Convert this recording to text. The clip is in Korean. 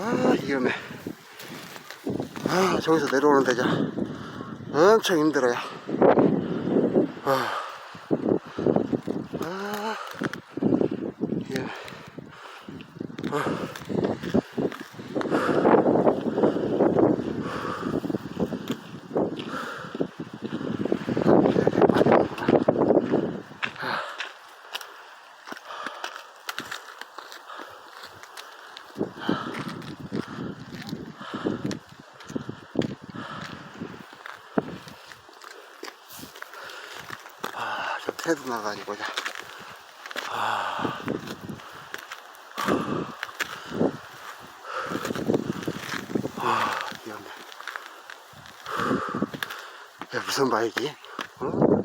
아, 위험해. 아, 저기서 내려오는 데자 엄청 힘들어요. 아, 아, 위험해. 아, 저 태도 나가지고, 자. 아, 위험해. 야, 무슨 바이기? 어?